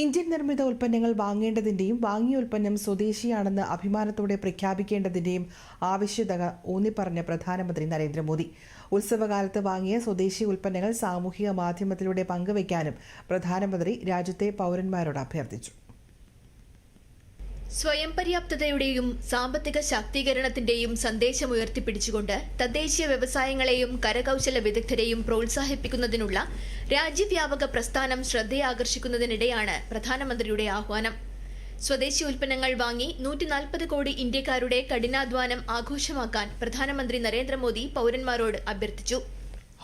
Indian നിർമ്മിത ഉൽപ്പന്നങ്ങൾ വാങ്ങേണ്ടതിന്റെയും വാങ്ങിയ ഉൽപ്പന്നം സ്വദേശിയാണെന്ന് അഭിമാനത്തോടെ പ്രഖ്യാപിക്കേണ്ടതിന്റെയും ആവശ്യകത ഊന്നിപ്പറഞ്ഞ പ്രധാനമന്ത്രി നരേന്ദ്രമോദി. ഉത്സവകാലത്ത് വാങ്ങിയ സ്വദേശി ഉൽപ്പന്നങ്ങൾ സാമൂഹിക മാധ്യമത്തിലൂടെ പങ്കുവയ്ക്കാനും പ്രധാനമന്ത്രി രാജ്യത്തെ പൗരന്മാരോട് അഭ്യർത്ഥിച്ചു. സ്വയം പര്യാപ്തതയുടെയും സാമ്പത്തിക ശാക്തീകരണത്തിന്റെയും സന്ദേശം ഉയർത്തിപ്പിടിച്ചുകൊണ്ട് തദ്ദേശീയ വ്യവസായങ്ങളെയും കരകൌശല വിദഗ്ധരെയും പ്രോത്സാഹിപ്പിക്കുന്നതിനുള്ള രാജ്യവ്യാപക പ്രസ്ഥാനം ശ്രദ്ധയാകർഷിക്കുന്നതിനിടെയാണ് പ്രധാനമന്ത്രിയുടെ ആഹ്വാനം. സ്വദേശി ഉൽപ്പന്നങ്ങൾ വാങ്ങി നൂറ്റിനാൽപ്പത് കോടി ഇന്ത്യക്കാരുടെ കഠിനാധ്വാനം ആഘോഷമാക്കാൻ പ്രധാനമന്ത്രി നരേന്ദ്രമോദി പൗരന്മാരോട് അഭ്യർത്ഥിച്ചു.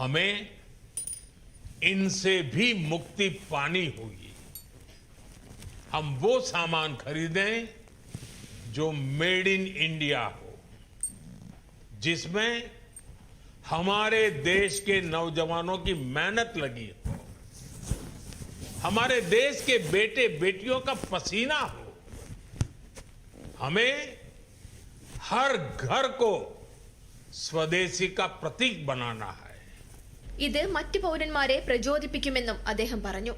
ഹമേ ഇൻസെ ഭീ മുക്തി പാനി ഹോഗി हम वो सामान खरीदें जो मेड इन इंडिया हो जिसमें हमारे देश के नौजवानों की मेहनत लगी हो हमारे देश के बेटे बेटियों का पसीना हो हमें हर घर को स्वदेशी का प्रतीक बनाना है ഇത് മറ്റ് പൌരന്മാരെ പ്രചോദിപ്പിക്കുമെന്നും അദ്ദേഹം പറഞ്ഞു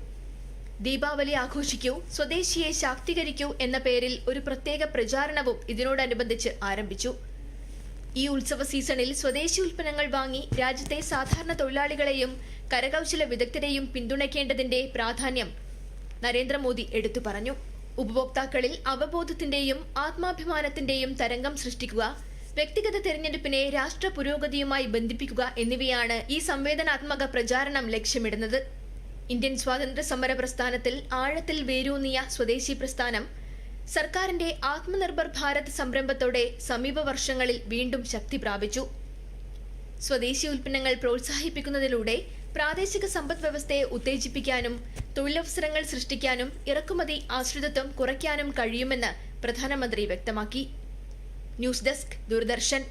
ദീപാവലി ആഘോഷിക്കൂ സ്വദേശിയെ ശാക്തീകരിക്കൂ എന്ന പേരിൽ ഒരു പ്രത്യേക പ്രചാരണവും ഇതിനോടനുബന്ധിച്ച് ആരംഭിച്ചു. ഈ ഉത്സവ സീസണിൽ സ്വദേശി ഉൽപ്പന്നങ്ങൾ വാങ്ങി രാജ്യത്തെ സാധാരണ തൊഴിലാളികളെയും കരകൗശല വിദഗ്ധരെയും പിന്തുണയ്ക്കേണ്ടതിന്റെ പ്രാധാന്യം നരേന്ദ്രമോദി എടുത്തു പറഞ്ഞു. ഉപഭോക്താക്കളിൽ അവബോധത്തിന്റെയും ആത്മാഭിമാനത്തിന്റെയും തരംഗം സൃഷ്ടിക്കുക വ്യക്തിഗത തെരഞ്ഞെടുപ്പിനെ രാഷ്ട്ര പുരോഗതിയുമായി ബന്ധിപ്പിക്കുക എന്നിവയാണ് ഈ സംവേദനാത്മക പ്രചാരണം ലക്ഷ്യമിടുന്നത്. ഇന്ത്യൻ സ്വാതന്ത്ര്യ സമര പ്രസ്ഥാനത്തിൽ ആഴത്തിൽ വേരൂന്നിയ സ്വദേശി പ്രസ്ഥാനം സർക്കാരിന്റെ ആത്മനിർഭർ ഭാരത് സംരംഭത്തോടെ സമീപ വർഷങ്ങളിൽ വീണ്ടും ശക്തി പ്രാപിച്ചു. സ്വദേശി ഉൽപ്പന്നങ്ങൾ പ്രോത്സാഹിപ്പിക്കുന്നതിലൂടെ പ്രാദേശിക സമ്പദ് വ്യവസ്ഥയെ ഉത്തേജിപ്പിക്കാനും തൊഴിലവസരങ്ങൾ സൃഷ്ടിക്കാനും ഇറക്കുമതി ആശ്രിതത്വം കുറയ്ക്കാനും കഴിയുമെന്ന് പ്രധാനമന്ത്രി വ്യക്തമാക്കി. News desk Doordarshan.